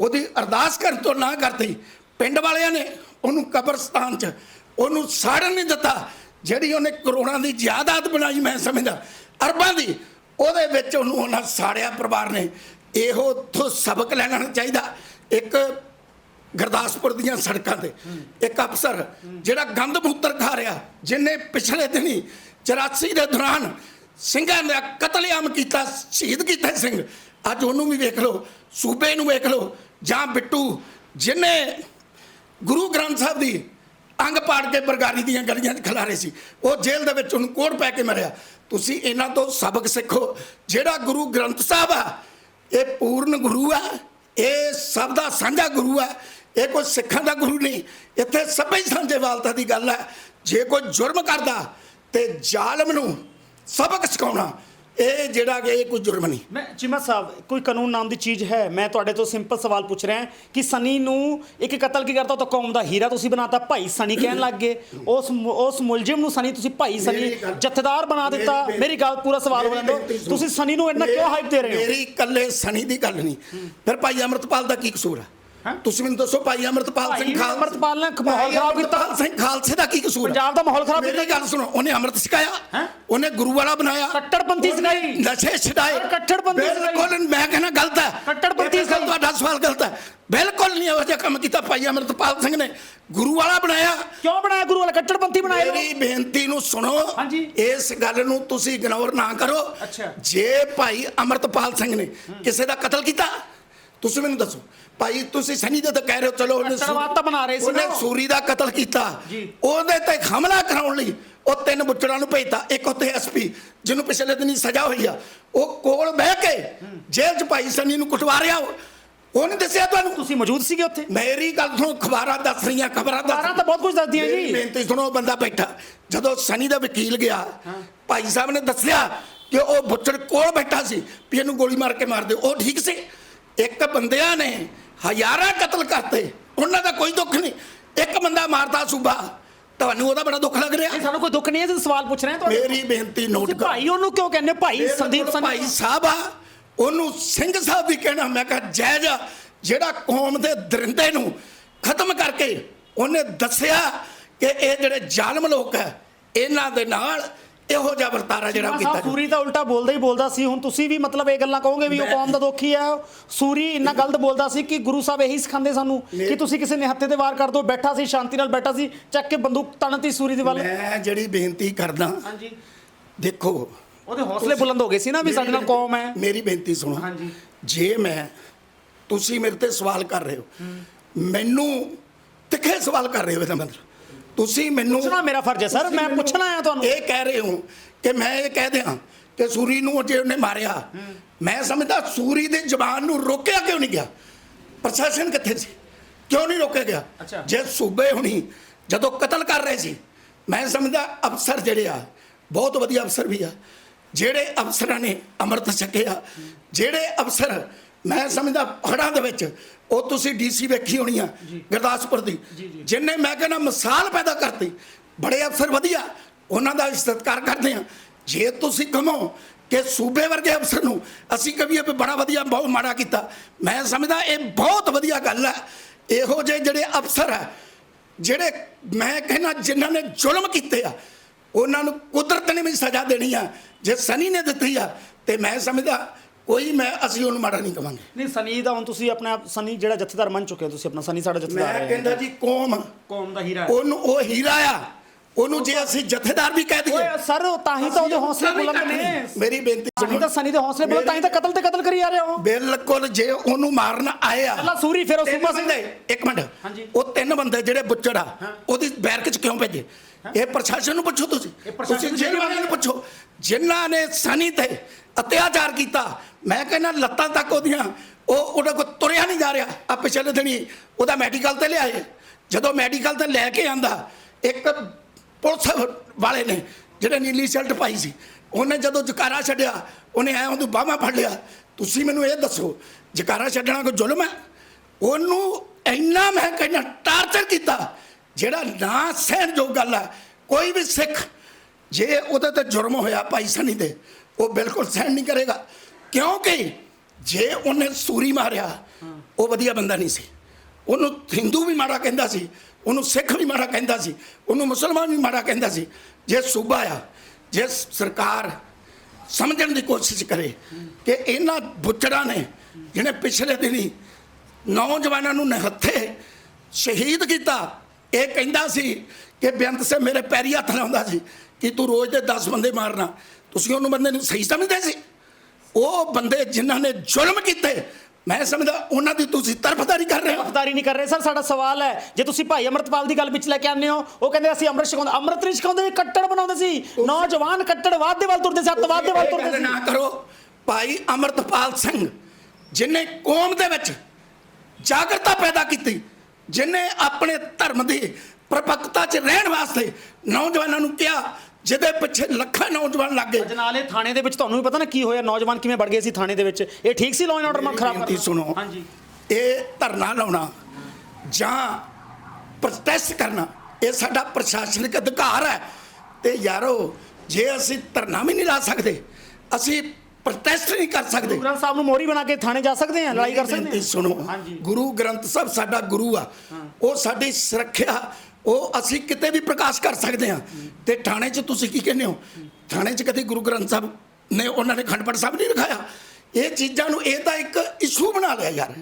ਉਹਦੀ ਅਰਦਾਸ ਕਰਨ ਤੋਂ ਨਾ ਕਰਤੀ ਪਿੰਡ ਵਾਲਿਆਂ ਨੇ ਉਹਨੂੰ ਕਬਰਸਤਾਨ 'ਚ ਉਹਨੂੰ ਸਾੜਨ ਨਹੀਂ ਦਿੱਤਾ ਜਿਹੜੀ ਉਹਨੇ ਕਰੋੜਾਂ ਦੀ ਜਾਇਦਾਦ ਬਣਾਈ ਮੈਂ ਸਮਝਦਾ ਅਰਬਾਂ ਦੀ ਉਹਦੇ ਵਿੱਚ ਉਹਨੂੰ ਉਹਨਾਂ ਸਾੜਿਆ ਪਰਿਵਾਰ ਨੇ ਇਹੋ ਤੋਂ ਸਬਕ ਲੈਣਾ ਚਾਹੀਦਾ ਇੱਕ ਗੁਰਦਾਸਪੁਰ ਦੀਆਂ ਸੜਕਾਂ ਤੇ। ਇੱਕ ਅਫਸਰ ਜਿਹੜਾ ਗੰਦ ਮੂਤਰ ਖਾ ਰਿਹਾ ਜਿਨੇ ਪਿਛਲੇ ਦਿਨੀ 84 ਦੇ ਦੌਰਾਨ ਸਿੰਘਾਂ ਦਾ ਕਤਲੇਆਮ ਕੀਤਾ, ਸ਼ਹੀਦ ਕੀਤਾ ਸਿੰਘ। ਅੱਜ ਉਹਨੂੰ ਵੀ ਵੇਖ ਲਓ, ਸੂਬੇ ਨੂੰ ਵੇਖ ਲਓ, ਜਾਂ ਬਿੱਟੂ ਜਿਨੇ ਗੁਰੂ ਗ੍ਰੰਥ ਸਾਹਿਬ ਦੀ ਅੰਗ ਪਾੜ ਕੇ ਬਰਗਾਰੀ ਦੀਆਂ ਗਲੀਆਂ 'ਚ ਖਿਲਾਰੇ ਸੀ, ਉਹ ਜੇਲ੍ਹ ਦੇ ਵਿੱਚ ਉਹਨੂੰ ਕੋੜ ਪੈ ਕੇ ਮਰਿਆ। ਤੁਸੀਂ ਇਹਨਾਂ ਤੋਂ ਸਬਕ ਸਿੱਖੋ, ਜਿਹੜਾ ਗੁਰੂ ਗ੍ਰੰਥ ਸਾਹਿਬ ਆ, ਇਹ ਪੂਰਨ ਗੁਰੂ ਆ, ਇਹ ਸਭ ਦਾ ਸਾਂਝਾ ਗੁਰੂ ਆ ਇਹ ਕੋਈ ਸਿੱਖਾਂ ਦਾ ਗੁਰੂ ਨਹੀਂ। ਇੱਥੇ ਸਭੇ ਹੀ ਸਾਂਝੇ ਵਾਲਤਾ ਦੀ ਗੱਲ ਹੈ। ਜੇ ਕੋਈ ਜੁਰਮ ਕਰਦਾ ਤੇ ਜ਼ਾਲਮ ਨੂੰ ਸਬਕ ਸਿਖਾਉਣਾ ਇਹ ਜਿਹੜਾ ਕਿ ਇਹ ਕੋਈ ਜੁਰਮ ਨਹੀਂ। ਮੈਂ ਚੀਮਾ ਸਾਹਿਬ ਕੋਈ ਕਾਨੂੰਨ ਨਾਮ ਦੀ ਚੀਜ਼ ਹੈ? ਮੈਂ ਤੁਹਾਡੇ ਤੋਂ ਸਿੰਪਲ ਸਵਾਲ ਪੁੱਛ ਰਿਹਾ ਕਿ ਸਨੀ ਨੂੰ ਇੱਕ ਕਤਲ ਕੀ ਕਰਤਾ? ਤਾਂ ਕੌਮ ਦਾ ਹੀਰਾ ਤੁਸੀਂ ਬਣਾਤਾ ਭਾਈ ਸਨੀ ਕਹਿਣ ਲੱਗ ਗਏ। ਉਸ ਉਸ ਮੁਲਜ਼ਮ ਨੂੰ ਸਨੀ ਤੁਸੀਂ ਭਾਈ ਸਨੀ ਜਥੇਦਾਰ ਬਣਾ ਦਿੱਤਾ। ਮੇਰੀ- ਗੱਲ ਪੂਰਾ ਸਵਾਲ ਹੋ। ਸੁਣੋ। ਤੁਸੀਂ ਸਨੀ ਨੂੰ ਇੰਨਾ ਕਿਉਂ ਹਾਈਪ ਦੇ ਰਹੇ ਹੋ? ਮੇਰੀ ਇਕੱਲੇ ਸਣੀ ਦੀ ਗੱਲ ਨਹੀਂ। ਫਿਰ ਭਾਈ ਅਮਰਤਪਾਲ ਦਾ ਕੀ ਕਸੂਰ ਹੈ? ਤੁਸੀਂ ਮੈਨੂੰ ਦੱਸੋ ਭਾਈ ਅਮਰਤਪਾਲ ਸਿੰਘ ਖਾਲਸਾ ਅਮਰਤਪਾਲ ਨੇ ਮਾਹੌਲ ਖਰਾਬ ਕੀਤਾ। ਸਿੰਘ ਖਾਲਸੇ ਦਾ ਕੀ ਕਸੂਰ? ਪੰਜਾਬ ਦਾ ਮਾਹੌਲ ਖਰਾਬ ਮੇਰੀ ਗੱਲ ਸੁਣੋ ਉਹਨੇ ਅੰਮ੍ਰਿਤ ਛਕਾਇਆ ਹੈਂ? ਉਹਨੇ ਗੁਰੂ ਵਾਲਾ ਬਣਾਇਆ ਕੱਟੜਪੰਥੀ ਸਿਖਾਈ। ਨਸ਼ੇ ਛਡਾਏ ਕੱਟੜਪੰਥੀ। ਬਿਲਕੁਲ ਮੈਂ ਕਹਿੰਦਾ ਗਲਤ ਹੈ ਕੱਟੜਪੰਥੀ ਸਿਖਾਈ। ਤੁਹਾਡਾ ਸਵਾਲ ਗਲਤ ਹੈ ਬਿਲਕੁਲ ਨਹੀਂ ਇਹੋ ਜਿਹਾ ਕੰਮ ਕੀਤਾ ਭਾਈ ਅਮਰਤਪਾਲ ਸਿੰਘ ਨੇ ਗੁਰੂ ਵਾਲਾ ਬਣਾਇਆ ਕਿਉਂ ਬਣਾਇਆ ਗੁਰੂ ਵਾਲਾ ਕੱਟੜਪੰਥੀ ਬਣਾਇਆ? ਮੇਰੀ ਬੇਨਤੀ ਨੂੰ ਸੁਣੋ ਹਾਂਜੀ। ਇਸ ਗੱਲ ਨੂੰ ਤੁਸੀਂ ਇਗਨੋਰ ਨਾ ਕਰੋ ਅੱਛਾ। ਜੇ ਭਾਈ ਅਮਰਤਪਾਲ ਸਿੰਘ ਨੇ ਕਿਸੇ ਦਾ ਕਤਲ ਕੀਤਾ ਤੁਸੀਂ ਮੈਨੂੰ ਦੱਸੋ। ਭਾਈ ਤੁਸੀਂ ਸਨੀ ਦੇ ਤਾਂ ਕਹਿ ਰਹੇ ਹੋ ਚਲੋ ਉਹਨੇ ਸੂ- ਕੱਟੜਵਾਦ ਤਾਂ ਬਣਾ ਰਹੇ ਸੀ ਉਹਨੇ। ਸੂਰੀ ਦਾ ਕਤਲ ਕੀਤਾ। ਉਹਦੇ ਤੇ ਹਮਲਾ ਕਰਾਉਣ ਲਈ ਉਹ ਤਿੰਨ ਬੁੱਚੜਾਂ ਨੂੰ ਭੇਜਤਾ। ਇੱਕ ਉੱਤੇ ਐਸਪੀ ਜਿਹਨੂੰ ਪਿਛਲੇ ਦਿਨੀ ਸਜ਼ਾ ਹੋਈ ਆ। ਉਹ ਕੋਲ ਬਹਿ ਕੇ ਜੇਲ੍ਹ 'ਚ ਭਾਈ ਸਨੀ ਨੂੰ ਕੁਟਵਾ ਰਿਹਾ ਉਹ। ਉਹਨੇ ਦੱਸਿਆ ਤੁਹਾਨੂੰ? ਤੁਸੀਂ ਮੌਜੂਦ ਸੀਗੇ ਉੱਥੇ? ਮੇਰੀ ਗੱਲ ਸੁਣੋ ਖਬਰਾਂ ਦੱਸ ਰਹੀਆਂ ਖਬਰਾਂ ਦੱਸ ਕਾਰਾਂ ਤਾਂ ਬਹੁਤ ਕੁਝ ਦੱਸਦੀਆਂ ਜੀ। ਬੇਨਤੀ ਸੁਣੋ ਬੰਦਾ ਬੈਠਾ। ਜਦੋਂ ਸਨੀ ਦਾ ਵਕੀਲ ਗਿਆ ਭਾਈ ਸਾਹਿਬ ਨੇ ਦੱਸਿਆ ਕਿ ਉਹ ਬੁੱਚੜ ਕੋਲ ਬੈਠਾ ਸੀ ਵੀ ਇਹਨੂੰ ਗੋਲੀ ਮਾਰ ਕੇ ਮਾਰ ਦਿਓ। ਉਹ ਠੀਕ ਸੀ? ਇੱਕ ਬੰਦਿਆਂ ਨੇ ਹਜ਼ਾਰਾਂ ਕਤਲ ਕਰਤੇ ਉਹਨਾਂ ਦਾ ਕੋਈ ਦੁੱਖ ਨਹੀਂ। ਇੱਕ ਬੰਦਾ ਮਾਰਦਾ ਸੂਬਾ ਤੁਹਾਨੂੰ ਉਹਦਾ ਬੜਾ ਦੁੱਖ ਲੱਗ ਰਿਹਾ? ਸਾਨੂੰ ਕੋਈ ਦੁੱਖ ਨਹੀਂ ਹੈ ਜੀ ਸਵਾਲ ਪੁੱਛ ਰਹੇ ਹਾਂ ਤੁਹਾਡੇ ਮੇਰੀ ਬੇਨਤੀ ਨੋਟ ਕਰੋ ਭਾਈ ਉਹਨੂੰ ਕਿਉਂ ਕਹਿੰਦੇ? ਭਾਈ ਸੰਦੀਪ ਬਿਲਕੁਲ ਭਾਈ ਸਾਹਿਬ ਆ ਉਹਨੂੰ ਸਿੰਘ ਸਾਹਿਬ ਵੀ ਕਹਿਣਾ ਮੈਂ ਕਿਹਾ ਜਾਇਜ਼ ਜਿਹੜਾ ਕੌਮ ਦੇ ਦਰਿੰਦੇ ਨੂੰ ਖਤਮ ਕਰਕੇ ਉਹਨੇ ਦੱਸਿਆ ਕਿ ਇਹ ਜਿਹੜੇ ਜ਼ਾਲਮ ਲੋਕ ਹੈ ਇਹਨਾਂ ਦੇ ਨਾਲ ਇਹੋ ਜਿਹਾ ਵਰਤਾਰਾ ਜਿਹੜਾ ਕੀਤਾ। ਸੂਰੀ ਤਾਂ ਉਲਟਾ ਬੋਲਦਾ ਹੀ ਬੋਲਦਾ ਸੀ। ਹੁਣ ਤੁਸੀਂ ਵੀ ਮਤਲਬ ਇਹ ਗੱਲਾਂ ਕਹੋਗੇ ਵੀ ਉਹ ਕੌਮ ਦਾ ਦੁਖੀ ਆ। ਸੂਰੀ ਇੰਨਾ ਗਲਤ ਬੋਲਦਾ ਸੀ ਕਿ ਗੁਰੂ ਸਾਹਿਬ ਇਹੀ ਸਿਖਾਉਂਦੇ ਸਾਨੂੰ ਕਿ ਤੁਸੀਂ ਕਿਸੇ ਨੇ ਹੱਥੇ ਤੇ ਵਾਰ ਕਰ ਦਿਓ ਬੈਠਾ ਸੀ ਸ਼ਾਂਤੀ ਨਾਲ ਬੈਠਾ ਸੀ ਚੱਕ ਕੇ ਬੰਦੂਕ ਤਣਤੀ ਸੂਰੀ ਦੇ ਵੱਲ। ਮੈਂ ਜਿਹੜੀ ਬੇਨਤੀ ਕਰਦਾ ਹਾਂਜੀ। ਦੇਖੋ ਉਹਦੇ ਹੌਸਲੇ ਬੁਲੰਦ ਹੋ ਗਏ ਸੀ ਨਾ ਵੀ ਸਾਡੇ ਨਾਲ ਕੌਮ ਹੈ। ਮੇਰੀ ਬੇਨਤੀ ਸੁਣੋ। ਹਾਂਜੀ। ਜੇ ਮੈਂ ਤੁਸੀਂ ਮੇਰੇ ਤੇ ਸਵਾਲ ਕਰ ਰਹੇ ਹੋ। ਮੈਨੂੰ ਤਿੱਖੇ ਸਵਾਲ ਕਰ ਰਹੇ ਹੋ ਇਹਦਾ ਮਤਲਬ। ਤੁਸੀਂ ਮੈਨੂੰ ਪੁੱਛਣਾ ਮੇਰਾ ਫਰਜ਼ ਹੈ ਸਰ। ਮੈਂ ਪੁੱਛਣਾ ਆਇਆ ਤੁਹਾਨੂੰ। ਇਹ ਕਹਿ ਰਹੇ ਹੋ ਕਿ ਮੈਂ ਇਹ ਕਹਿ ਦਿਆਂ ਕਿ ਸੂਰੀ ਨੂੰ ਜੇ ਉਹਨੇ ਮਾਰਿਆ ਮੈਂ ਸਮਝਦਾ ਸੂਰੀ ਦੀ ਜ਼ਬਾਨ ਨੂੰ ਰੋਕਿਆ ਕਿਉਂ ਨਹੀਂ ਗਿਆ? ਪ੍ਰਸ਼ਾਸਨ ਕਿੱਥੇ ਸੀ? ਕਿਉਂ ਨਹੀਂ ਰੋਕਿਆ ਗਿਆ। ਜੇ ਸੂਬੇ ਹੁਣੀ ਜਦੋਂ ਕਤਲ ਕਰ ਰਹੇ ਸੀ ਮੈਂ ਸਮਝਦਾ ਅਫਸਰ ਜਿਹੜੇ ਆ ਬਹੁਤ ਵਧੀਆ ਅਫਸਰ ਵੀ ਆ ਜਿਹੜੇ ਅਫਸਰਾਂ ਨੇ ਅੰਮ੍ਰਿਤ ਛਕਿਆ ਜਿਹੜੇ ਅਫਸਰ ਮੈਂ ਸਮਝਦਾ ਹੜਾਂ ਦੇ ਵਿੱਚ ਉਹ ਤੁਸੀਂ ਡੀਸੀ ਵੇਖੀ ਹੋਣੀ ਆ ਗੁਰਦਾਸਪੁਰ ਦੀ। ਜਿਨਨੇ ਮੈਂ ਕਹਿੰਦਾ ਮਿਸਾਲ ਪੈਦਾ ਕਰਤੀ ਬੜੇ ਅਫਸਰ ਵਧੀਆ ਉਹਨਾਂ ਦਾ ਸਤਿਕਾਰ ਕਰਦੇ ਆ। ਜੇ ਤੁਸੀਂ ਕਹੋ ਕਿ ਸੂਬੇ ਵਰਗੇ ਅਫਸਰ ਨੂੰ ਅਸੀਂ ਕਹੀਏ ਵੀ ਬੜਾ ਵਧੀਆ ਬਹੁਤ ਮਾੜਾ ਕੀਤਾ ਮੈਂ ਸਮਝਦਾ ਇਹ ਬਹੁਤ ਵਧੀਆ ਗੱਲ ਹੈ। ਇਹੋ ਜਿਹੇ ਜਿਹੜੇ ਅਫਸਰ ਆ ਜਿਹੜੇ ਮੈਂ ਕਹਿੰਦਾ ਜਿਨ੍ਹਾਂ ਨੇ ਜ਼ੁਲਮ ਕੀਤੇ ਆ ਉਹਨਾਂ ਨੂੰ ਕੁਦਰਤ ਨੇ ਵੀ ਸਜ਼ਾ ਦੇਣੀ ਆ ਜੇ ਸਨੀ ਨੇ ਦਿੱਤੀ ਆ ਤੇ ਮੈਂ ਸਮਝਦਾ ਕੋਈ ਮੈਂ ਅਸੀਂ ਉਹਨੂੰ ਮਾੜਾ ਨਹੀਂ ਕਵਾਂਗੇ। ਨਹੀਂ ਸਨੀ ਦਾ ਹੁਣ ਤੁਸੀਂ ਆਪਣਾ ਸਨੀ ਜਿਹੜਾ ਜਥੇਦਾਰ ਮੰਨ ਚੁੱਕੇ ਹੋ ਤੁਸੀਂ ਆਪਣਾ ਸਨੀ ਸਾਡਾ ਜਥੇਦਾਰ ਮੈਂ ਹੈ। ਕਹਿੰਦਾ ਜੀ ਕੌਮ ਕੌਮ ਦਾ ਹੀਰਾ ਉਹਨੂੰ ਉਹ ਹੀਰਾ ਆ। ਉਹਨੂੰ ਜੇ ਅਸੀਂ ਜਥੇਦਾਰ ਵੀ ਕਹਿ ਦਈਏ। ਓਏ ਸਰ ਉਹ ਤਾਂ ਹੀ ਤਾਂ ਉਹਦੇ ਹੌਸਲੇ ਬੁਲੰਦ ਨੇ। ਮੇਰੀ ਬੇਨਤੀ ਤਾਂ ਹੀ ਸੁਣੋ। ਤਾਂ ਸਨੀ ਦੇ ਹੌਸਲੇ ਬੁਲੰਦ ਤਾਂ ਹੀ ਤਾਂ ਕਤਲ ਤੇ ਕਤਲ ਕਰੀ ਜਾ ਰਹੇ ਹੋ। ਬਿਲਕੁਲ ਜੇ ਉਹਨੂੰ ਮਾਰਨ ਆਏ ਆ। ਪਹਿਲਾਂ ਸੂਰੀ ਫਿਰ ਉਹ ਤਿੰਨ ਸੂਬਾ ਸਿੰਘ ਬੰਦੇ ਇੱਕ ਮਿੰਟ। ਉਹ ਤਿੰਨ ਬੰਦੇ ਜਿਹੜੇ ਬੁੱਚੜ ਆ ਉਹਦੀ ਬੈਰਕ ਚ ਕਿਉਂ ਭੇਜੇ? ਇਹ ਪ੍ਰਸ਼ਾਸਨ ਨੂੰ ਪੁੱਛੋ ਤੁਸੀਂ। ਪ੍ਰਸ਼ਾਸਨ ਤੁਸੀਂ ਨੂੰ ਜੇਲ੍ਹ ਵਾਲਿਆਂ ਨੂੰ ਪੁੱਛੋ। ਜਿਨ੍ਹਾਂ ਨੇ ਸਨੀ ਤੇ ਅਤਿਆਚਾਰ ਕੀਤਾ ਮੈਂ ਕਹਿੰਦਾ ਲੱਤਾਂ ਤੱਕ ਉਹਦੀਆਂ, ਉਹ ਉਹਦਾ ਕੋ ਤੁਰਿਆ ਨਹੀਂ ਜਾ ਰਿਹਾ। ਆ ਪਿਛਲੇ ਦਿਨੀ ਉਹਦਾ ਮੈਡੀਕਲ ਤੇ ਲਿਆਏ। ਜਦੋਂ ਮੈਡੀਕਲ ਤੇ ਲੈ ਕੇ ਆਂਦਾ, ਇੱਕ ਪੁਲਿਸ ਵਾਲੇ ਨੇ, ਜਿਹੜੇ ਨੀਲੀ ਸ਼ਰਟ ਪਾਈ ਸੀ, ਉਹਨੇ ਜਦੋਂ ਜਕਾਰਾ ਛੱਡਿਆ, ਉਹਨੇ ਐ ਉਹਨੂੰ ਬਾਹਾਂ ਫੜ ਲਿਆ। ਤੁਸੀਂ ਮੈਨੂੰ ਇਹ ਦੱਸੋ, ਜਕਾਰਾ ਛੱਡਣਾ ਕੋਈ ਜ਼ੁਲਮ ਹੈ? ਉਹਨੂੰ ਇੰਨਾ ਮੈਂ ਕਹਿੰਦਾ ਟਾਰਚਰ ਕੀਤਾ, ਜਿਹੜਾ ਨਾ ਸਹਿਣਯੋਗ ਗੱਲ ਹੈ ਕੋਈ ਵੀ ਸਿੱਖ, ਜੇ ਉਹਦੇ ਤੇ ਜੁਰਮ ਹੋਇਆ ਭਾਈ ਸਨੀ ਦੇ, ਉਹ ਬਿਲਕੁਲ ਸਹਿਣ ਨਹੀਂ ਕਰੇਗਾ। ਕਿਉਂਕਿ ਜੇ ਉਹਨੇ ਸੂਰੀ ਮਾਰਿਆ, ਉਹ ਵਧੀਆ ਬੰਦਾ ਨਹੀਂ ਸੀ। ਉਹਨੂੰ ਹਿੰਦੂ ਵੀ ਮਾੜਾ ਕਹਿੰਦਾ ਸੀ, ਉਹਨੂੰ ਸਿੱਖ ਵੀ ਮਾੜਾ ਕਹਿੰਦਾ ਸੀ, ਉਹਨੂੰ ਮੁਸਲਮਾਨ ਵੀ ਮਾੜਾ ਕਹਿੰਦਾ ਸੀ। ਜੇ ਸੂਬਾ ਆ, ਜੇ ਸਰਕਾਰ ਸਮਝਣ ਦੀ ਕੋਸ਼ਿਸ਼ ਕਰੇ ਕਿ ਇਹਨਾਂ ਬੁੱਚੜਾਂ ਨੇ, ਜਿਹਨੇ ਪਿਛਲੇ ਦਿਨੀ ਨੌਜਵਾਨਾਂ ਨੂੰ ਨਿਹੱਥੇ ਸ਼ਹੀਦ ਕੀਤਾ, ਇਹ ਕਹਿੰਦਾ ਸੀ ਕਿ ਬੇਅੰਤ ਸੇ ਮੇਰੇ ਪੈਰੀ ਹੱਥ ਲਾਉਂਦਾ ਸੀ ਕਿ ਤੂੰ ਰੋਜ਼ ਦੇ 10 ਬੰਦੇ ਮਾਰਨਾ। ਤੁਸੀਂ ਉਹਨੂੰ ਬੰਦੇ ਨੂੰ ਸਹੀ ਸਮਝਦੇ ਸੀ? ਉਹ ਬੰਦੇ ਜਿਨ੍ਹਾਂ ਨੇ ਜ਼ੁਲਮ ਕੀਤੇ ਮੈਂ ਸਮਝਦਾ ਉਹਨਾਂ ਦੀ ਤੁਸੀਂ ਤਰਫਦਾਰੀ ਕਰ ਰਹੇ ਹੋ। ਤਰਫਦਾਰੀ ਨਹੀਂ ਕਰ ਰਹੇ। ਸਰ ਸਾਡਾ ਸਵਾਲ ਹੈ ਜੇ ਤੁਸੀਂ ਭਾਈ ਅਮਰਤਪਾਲ ਦੀ ਗੱਲ ਵਿੱਚ ਲੈ ਕੇ ਆਉਂਦੇ ਹੋ ਉਹ ਕਹਿੰਦੇ ਅਸੀਂ ਅੰਮ੍ਰਿਤ ਛਕਾਉਂਦੇ ਅੰਮ੍ਰਿਤ ਨਹੀਂ ਛਕਾਉਂਦੇ ਕੱਟੜ ਬਣਾਉਂਦੇ ਸੀ। ਨੌਜਵਾਨ ਕੱਟੜਵਾਦ ਦੇ ਵੱਲ ਤੁਰਦੇ ਸੀ ਅੱਤਵਾਦ ਦੇ ਵੱਲ ਤੁਰਦੇ ਸੀ। ਨਾ ਕਰੋ ਭਾਈ ਅਮਰਤਪਾਲ ਸਿੰਘ ਜਿਨੇ ਕੌਮ ਦੇ ਵਿੱਚ ਜਾਗਰਤਾ ਪੈਦਾ ਕੀਤੀ ਜਿਨੇ ਆਪਣੇ ਧਰਮ ਦੀ ਪ੍ਰਪੱਕਤਾ 'ਚ ਰਹਿਣ ਵਾਸਤੇ ਨੌਜਵਾਨਾਂ ਨੂੰ ਕਿਹਾ ਜਿਹਦੇ ਪਿੱਛੇ ਲੱਖਾਂ ਨੌਜਵਾਨ ਲੱਗ ਗਏ। ਅਜਨਾਲੇ ਥਾਣੇ ਦੇ ਵਿੱਚ ਤੁਹਾਨੂੰ ਵੀ ਪਤਾ ਨਾ ਕੀ ਹੋਇਆ ਨੌਜਵਾਨ ਕਿਵੇਂ ਵੜ ਗਏ ਸੀ ਥਾਣੇ ਦੇ ਵਿੱਚ। ਇਹ ਠੀਕ ਸੀ ਲਾਅ ਐਂਡ ਆਰਡਰ ਨਾਲ ਖਰਾਬ ਕਰਨਾ? ਸੁਣੋ। ਹਾਂਜੀ। ਇਹ ਧਰਨਾ ਲਾਉਣਾ ਜਾਂ ਪ੍ਰੋਟੈਸਟ ਕਰਨਾ ਇਹ ਸਾਡਾ ਪ੍ਰਸ਼ਾਸਨਿਕ ਅਧਿਕਾਰ ਹੈ। ਤੇ ਯਾਰੋ ਜੇ ਅਸੀਂ ਧਰਨਾ ਵੀ ਨਹੀਂ ਲਾ ਸਕਦੇ ਅਸੀਂ ਪ੍ਰੋਟੈਸਟ ਨਹੀਂ ਕਰ ਸਕਦੇ। ਗੁਰੂ ਗ੍ਰੰਥ ਸਾਹਿਬ ਨੂੰ ਮੋਰੀ ਬਣਾ ਕੇ ਥਾਣੇ ਜਾ ਸਕਦੇ ਆ ਲੜਾਈ ਕਰ ਸਕਦੇ ਆ ਸੁਣੋ। ਗੁਰੂ ਗ੍ਰੰਥ ਸਾਹਿਬ ਸਾਡਾ ਗੁਰੂ ਆ। ਉਹ ਸਾਡੀ ਸੁਰੱਖਿਆ ਉਹ ਅਸੀਂ ਕਿਤੇ ਵੀ ਪ੍ਰਕਾਸ਼ ਕਰ ਸਕਦੇ ਹਾਂ। ਤੇ ਥਾਣੇ 'ਚ ਤੁਸੀਂ ਕੀ ਕਹਿੰਦੇ ਹੋ? ਥਾਣੇ 'ਚ ਕਦੇ ਗੁਰੂ ਗ੍ਰੰਥ ਸਾਹਿਬ ਨੇ ਉਹਨਾਂ ਨੇ ਖੰਡ ਪਾਠ ਸਾਹਿਬ ਨਹੀਂ ਰਖਾਇਆ? ਇਹ ਚੀਜ਼ਾਂ ਨੂੰ ਇਹ ਤਾਂ ਇੱਕ ਇਸ਼ੂ ਬਣਾ ਲਿਆ ਯਾਰ।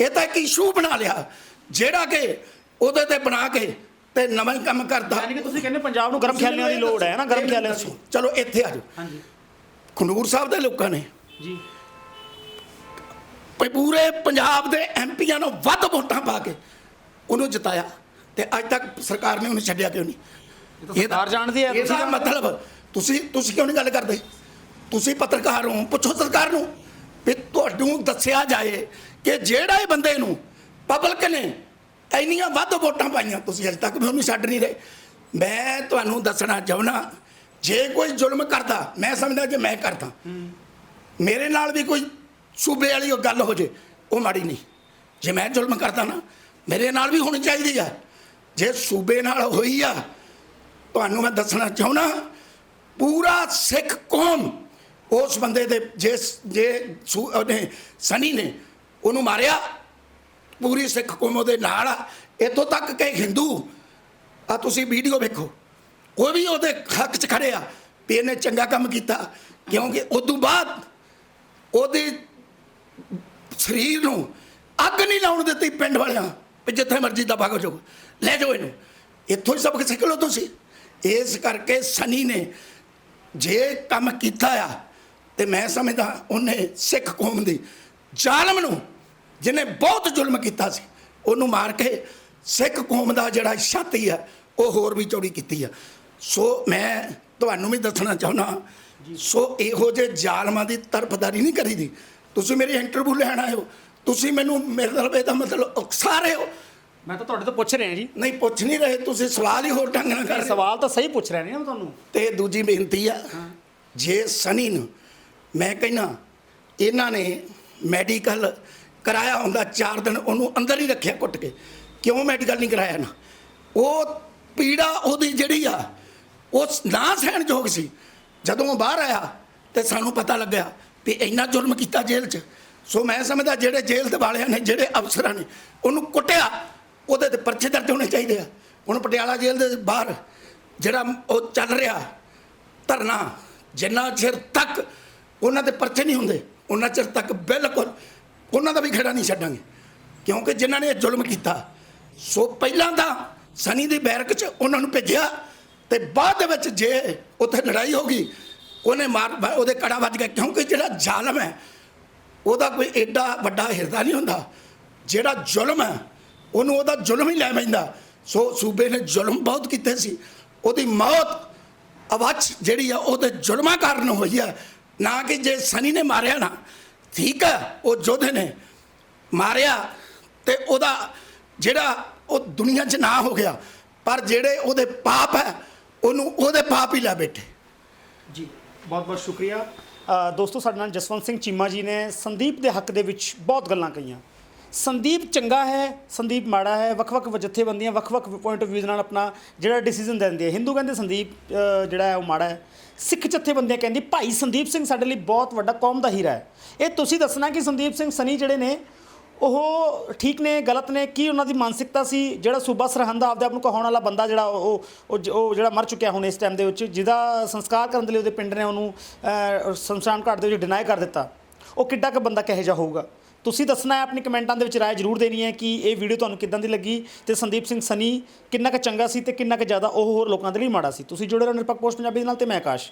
ਇਹ ਤਾਂ ਇੱਕ ਇਸ਼ੂ ਬਣਾ ਲਿਆ। ਜਿਹੜਾ ਕਿ ਉਹਦੇ ਤੇ ਬਣਾ ਕੇ ਤੇ ਨਵਾਂ ਹੀ ਕੰਮ ਕਰਦਾ। ਯਾਨੀ ਕਿ ਤੁਸੀਂ ਕਹਿੰਦੇ ਪੰਜਾਬ ਨੂੰ ਗਰਮ ਖਿਆਲਿਆਂ ਦੀ ਲੋੜ ਹੈ ਨਾ ਗਰਮ ਖਿਆਲਿਆਂ ਦੀ। ਚਲੋ ਇੱਥੇ ਆ ਜਾਓ। ਹਾਂਜੀ। ਖੰਡੂਰ ਸਾਹਿਬ ਦੇ ਲੋਕਾਂ ਨੇ ਜੀ। ਪੂਰੇ ਪੰਜਾਬ ਦੇ ਐਮਪੀਆਂ ਨੂੰ ਵੱਧ ਵੋਟਾਂ ਪਾ ਕੇ ਉਹਨੂੰ ਜਿਤਾਇਆ। ਤੇ ਅੱਜ ਤੱਕ ਸਰਕਾਰ ਨੇ ਉਹਨੂੰ ਛੱਡਿਆ ਕਿਉਂ ਨਹੀਂ? ਤਾਂ ਸਰਕਾਰ ਜਾਣਦੀ ਹੈ, ਇਹਦਾ ਤੁਸੀਂ- ਮਤਲਬ ਤੁਸੀਂ ਤੁਸੀਂ ਕਿਉਂ ਨਹੀਂ ਗੱਲ ਕਰਦੇ? ਤੁਸੀਂ ਪੱਤਰਕਾਰ ਹੋ ਪੁੱਛੋ ਸਰਕਾਰ ਨੂੰ ਵੀ ਤੁਹਾਨੂੰ ਦੱਸਿਆ ਜਾਏ ਕਿ ਜਿਹੜਾ ਇਹ ਬੰਦੇ ਨੂੰ ਪਬਲਿਕ ਨੇ ਇੰਨੀਆਂ ਵੱਧ ਵੋਟਾਂ ਪਾਈਆਂ ਤੁਸੀਂ ਅਜੇ ਤੱਕ ਵੀ ਉਹਨੂੰ ਛੱਡ ਨਹੀਂ ਰਹੇ। ਮੈਂ ਤੁਹਾਨੂੰ ਦੱਸਣਾ ਚਾਹੁੰਦਾ ਜੇ ਕੋਈ ਜ਼ੁਲਮ ਕਰਦਾ ਮੈਂ ਸਮਝਦਾ ਜੇ ਮੈਂ ਕਰਦਾ ਮੇਰੇ ਨਾਲ ਵੀ ਕੋਈ ਸੂਬੇ ਵਾਲੀ ਉਹ ਗੱਲ ਹੋ ਜੇ ਉਹ ਮਾੜੀ ਨਹੀਂ। ਜੇ ਮੈਂ ਜ਼ੁਲਮ ਕਰਦਾ ਨਾ ਮੇਰੇ ਨਾਲ ਵੀ ਹੋਣੀ ਚਾਹੀਦੀ ਆ। ਜੇ ਸੂਬੇ ਨਾਲ ਹੋਈ ਆ, ਤੁਹਾਨੂੰ ਮੈਂ ਦੱਸਣਾ ਚਾਹੁੰਦਾ ਪੂਰਾ ਸਿੱਖ ਕੌਮ ਉਸ ਬੰਦੇ ਦੇ ਜਿਸ ਜੇ ਉਹਨੇ ਸਨੀ ਨੇ ਉਹਨੂੰ ਮਾਰਿਆ, ਪੂਰੀ ਸਿੱਖ ਕੌਮ ਉਹਦੇ ਨਾਲ ਆ। ਇੱਥੋਂ ਤੱਕ ਕਿ ਹਿੰਦੂ ਆ ਤੁਸੀਂ ਵੀਡੀਓ ਵੇਖੋ, ਉਹ ਵੀ ਉਹਦੇ ਹੱਕ 'ਚ ਖੜੇ ਆ ਵੀ ਇਹਨੇ ਚੰਗਾ ਕੰਮ ਕੀਤਾ, ਕਿਉਂਕਿ ਉਦੋਂ ਬਾਅਦ ਉਹਦੇ ਸਰੀਰ ਨੂੰ ਅੱਗ ਨਹੀਂ ਲਾਉਣ ਦਿੱਤੀ ਪਿੰਡ ਵਾਲਿਆਂ, ਵੀ ਜਿੱਥੇ ਮਰਜ਼ੀ ਦਬਾ ਕੇ ਜਾਓ। ਲੈ ਜਾਓ ਇਹਨੂੰ। ਇੱਥੋਂ ਹੀ ਸਬਕ ਸਿੱਖ ਲਓ ਤੁਸੀਂ। ਇਸ ਕਰਕੇ ਸਨੀ ਨੇ ਜੇ ਕੰਮ ਕੀਤਾ ਆ, ਤੇ ਮੈਂ ਸਮਝਦਾ ਉਹਨੇ ਸਿੱਖ ਕੌਮ ਦੀ ਜ਼ਾਲਮ ਨੂੰ, ਜਿਹਨੇ ਬਹੁਤ ਜ਼ੁਲਮ ਕੀਤਾ ਸੀ, ਉਹਨੂੰ ਮਾਰ ਕੇ ਸਿੱਖ ਕੌਮ ਦਾ ਜਿਹੜਾ ਛਾਤੀ ਆ, ਉਹ ਹੋਰ ਵੀ ਚੌੜੀ ਕੀਤੀ ਆ। ਸੋ ਮੈਂ ਤੁਹਾਨੂੰ ਵੀ ਦੱਸਣਾ ਚਾਹੁੰਦਾ, ਸੋ ਇਹੋ ਜਿਹੇ ਜ਼ਾਲਮਾਂ ਦੀ ਤਰਫਦਾਰੀ ਨਹੀਂ ਕਰੀਦੀ। ਤੁਸੀਂ ਮੇਰੀ ਇੰਟਰਵਿਊ ਲੈਣ ਆਏ ਹੋ। ਤੁਸੀਂ ਮੈਨੂੰ ਮੇਰੇ ਨਾਲ ਇਹਦਾ ਮਤਲਬ ਉਕਸਾ ਰਹੇ ਹੋ। ਮੈਂ ਤਾਂ ਤੁਹਾਡੇ ਤੋਂ ਪੁੱਛ ਰਿਹਾ ਜੀ। ਨਹੀਂ ਪੁੱਛ ਨਹੀਂ ਰਹੇ ਤੁਸੀਂ ਸਵਾਲ ਹੀ ਹੋਰ ਢੰਗ ਨਾਲ ਕਰ ਰਹੇ ਹੋ। ਸਵਾਲ ਤਾਂ ਸਹੀ ਪੁੱਛ ਰਿਹਾ ਨਹੀਂ ਮੈਂ ਤੁਹਾਨੂੰ। ਤੇ ਦੂਜੀ ਬੇਨਤੀ ਆ ਜੇ ਸਨੀ ਨੂੰ ਮੈਂ ਕਹਿੰਨਾ ਇਹਨਾਂ ਨੇ ਮੈਡੀਕਲ ਕਰਾਇਆ ਹੁੰਦਾ 4 ਦਿਨ ਉਹਨੂੰ ਅੰਦਰ ਹੀ ਰੱਖਿਆ ਕੁੱਟ ਕੇ। ਕਿਉਂ ਮੈਡੀਕਲ ਨਹੀਂ ਕਰਾਇਆ ਨਾ? ਉਹ ਪੀੜਾ ਉਹਦੀ ਜਿਹੜੀ ਆ ਉਹ ਨਾ ਸਹਿਣਯੋਗ ਸੀ। ਜਦੋਂ ਉਹ ਬਾਹਰ ਆਇਆ ਤੇ ਸਾਨੂੰ ਪਤਾ ਲੱਗਿਆ ਵੀ ਇੰਨਾ ਜ਼ੁਲਮ ਕੀਤਾ ਜੇਲ੍ਹ 'ਚ। ਸੋ ਮੈਂ ਸਮਝਦਾ ਜਿਹੜੇ ਜੇਲ੍ਹ ਦੇ ਵਾਲਿਆਂ ਨੇ ਜਿਹੜੇ ਅਫਸਰਾਂ ਨੇ ਉਹਨੂੰ ਕੁੱਟਿਆ। ਉਹਦੇ ਤੇ ਪਰਚੇ ਦਰਜ ਹੋਣੇ ਚਾਹੀਦੇ ਆ। ਹੁਣ ਪਟਿਆਲਾ ਜੇਲ੍ਹ ਦੇ ਬਾਹਰ ਜਿਹੜਾ ਉਹ ਚੱਲ ਰਿਹਾ ਧਰਨਾ, ਜਿੰਨਾ ਚਿਰ ਤੱਕ ਉਹਨਾਂ ਦੇ ਪਰਚੇ ਨਹੀਂ ਹੁੰਦੇ, ਉਹਨਾਂ ਚਿਰ ਤੱਕ ਬਿਲਕੁਲ ਉਹਨਾਂ ਦਾ ਵੀ ਖੜਾ ਨਹੀਂ ਛੱਡਾਂਗੇ। ਕਿਉਂਕਿ ਜਿਨ੍ਹਾਂ ਨੇ ਇਹ ਜ਼ੁਲਮ ਕੀਤਾ, ਸੋ ਪਹਿਲਾਂ ਤਾਂ ਸਨੀ ਦੀ ਬੈਰਕ 'ਚ ਉਹਨਾਂ ਨੂੰ ਭੇਜਿਆ ਤੇ ਬਾਅਦ ਦੇ ਵਿੱਚ ਜੇ ਉੱਥੇ ਲੜਾਈ ਹੋ ਗਈ, ਉਹਨੇ ਮਾਰ ਉਹਦੇ ਕੜਾ ਵੱਜ ਗਿਆ। ਕਿਉਂਕਿ ਜਿਹੜਾ ਜ਼ਾਲਮ ਹੈ, ਉਹਦਾ ਕੋਈ ਐਡਾ ਵੱਡਾ ਹਿਰਦਾ ਨਹੀਂ ਹੁੰਦਾ। ਜਿਹੜਾ ਜ਼ੁਲਮ ਹੈ ਉਹਨੂੰ ਉਹਦਾ ਜ਼ੁਲਮ ਹੀ ਲੈ ਪੈਂਦਾ। ਸੋ ਸੂਬੇ ਨੇ ਜ਼ੁਲਮ ਬਹੁਤ ਕੀਤੇ ਸੀ। ਉਹਦੀ ਮੌਤ ਅਵਛ ਜਿਹੜੀ ਆ, ਉਹਦੇ ਜ਼ੁਲਮਾਂ ਕਾਰਨ ਹੋਈ ਆ। ਨਾ ਕਿ ਜੇ ਸਨੀ ਨੇ ਮਾਰਿਆ ਨਾ, ਠੀਕ ਹੈ ਉਹ ਜੋਧੇ ਨੇ ਮਾਰਿਆ ਤੇ ਉਹਦਾ ਜਿਹੜਾ ਉਹ ਦੁਨੀਆ 'ਚ ਨਾ ਹੋ ਗਿਆ, ਪਰ ਜਿਹੜੇ ਉਹਦੇ ਪਾਪ ਹੈ ਉਹਨੂੰ ਉਹਦੇ ਪਾਪ ਹੀ ਲੈ ਬੈਠੇ। ਜੀ, ਬਹੁਤ ਬਹੁਤ ਸ਼ੁਕਰੀਆ। ਦੋਸਤੋ, ਸਾਡੇ ਨਾਲ ਜਸਵੰਤ ਸਿੰਘ ਚੀਮਾ ਜੀ ਨੇ ਸੰਦੀਪ ਦੇ ਹੱਕ ਦੇ ਵਿੱਚ ਬਹੁਤ ਗੱਲਾਂ ਕਹੀਆਂ। ਸੰਦੀਪ ਚੰਗਾ ਹੈ, ਸੰਦੀਪ ਮਾੜਾ ਹੈ, ਵੱਖ-ਵੱਖ ਜਥੇਬੰਦੀਆਂ ਵੱਖ-ਵੱਖ ਪੁਆਇੰਟ ਆਫ View ਨਾਲ ਆਪਣਾ ਜਿਹੜਾ ਡਿਸੀਜਨ ਦਿੰਦੇ ਆ। ਹਿੰਦੂ ਕਹਿੰਦੇ ਸੰਦੀਪ ਜਿਹੜਾ ਹੈ ਉਹ ਮਾੜਾ ਹੈ। ਸਿੱਖ ਜਥੇਬੰਦੀਆਂ ਕਹਿੰਦੀ, ਭਾਈ ਸੰਦੀਪ ਸਿੰਘ ਸਾਡੇ ਲਈ ਬਹੁਤ ਵੱਡਾ ਕੌਮ ਦਾ ਹੀਰਾ ਹੈ। ਇਹ ਤੁਸੀਂ ਦੱਸਣਾ ਕਿ ਸੰਦੀਪ ਸਿੰਘ ਸਨੀ ਜਿਹੜੇ ਨੇ, ਉਹ ਠੀਕ ਨੇ, ਗਲਤ ਨੇ? ਕੀ ਉਹਨਾਂ ਦੀ ਮਾਨਸਿਕਤਾ ਸੀ? ਜਿਹੜਾ ਸੂਬਾ ਸਰਹੰਦ ਆਪਦੇ ਆਪ ਨੂੰ ਕਹਾਉਣ ਵਾਲਾ ਬੰਦਾ ਜਿਹੜਾ, ਉਹ ਉਹ ਜਿਹੜਾ ਮਰ ਚੁੱਕਿਆ ਹੁਣ ਇਸ ਟਾਈਮ ਦੇ ਵਿੱਚ, ਜਿਹਦਾ ਸੰਸਕਾਰ ਕਰਨ ਦੇ ਲਈ ਉਹਦੇ ਪਿੰਡ ਨੇ ਉਹਨੂੰ ਸ਼ਮਸ਼ਾਨ ਘਾਟ ਦੇ ਵਿੱਚ ਡਿਨਾਈ ਕਰ ਦਿੱਤਾ। ਉਹ ਕਿੱਡਾ ਕੁ ਬੰਦਾ ਕਹੇ ਜਾ ਹੋਊਗਾ? ਤੁਸੀਂ ਦੱਸਣਾ ਹੈ, ਆਪਣੀ ਕਮੈਂਟਾਂ ਦੇ ਵਿੱਚ ਰਾਏ ਜ਼ਰੂਰ ਦੇਣੀ ਹੈ ਕਿ ਇਹ ਵੀਡੀਓ ਤੁਹਾਨੂੰ ਕਿੱਦਾਂ ਦੀ ਲੱਗੀ ਤੇ ਸੰਦੀਪ ਸਿੰਘ ਸਨੀ ਕਿੰਨਾ ਕੁ ਚੰਗਾ ਸੀ ਤੇ ਕਿੰਨਾ ਕੁ ਜ਼ਿਆਦਾ ਉਹ ਹੋਰ ਲੋਕਾਂ ਦੇ ਲਈ ਮਾੜਾ ਸੀ। ਤੁਸੀਂ ਜੁੜੇ ਰਹੋ ਨਿਰਪੱਖ ਪੋਸਟ ਪੰਜਾਬੀ ਦੇ ਨਾਲ ਤੇ ਮੈਂ ਆਕਾਸ਼।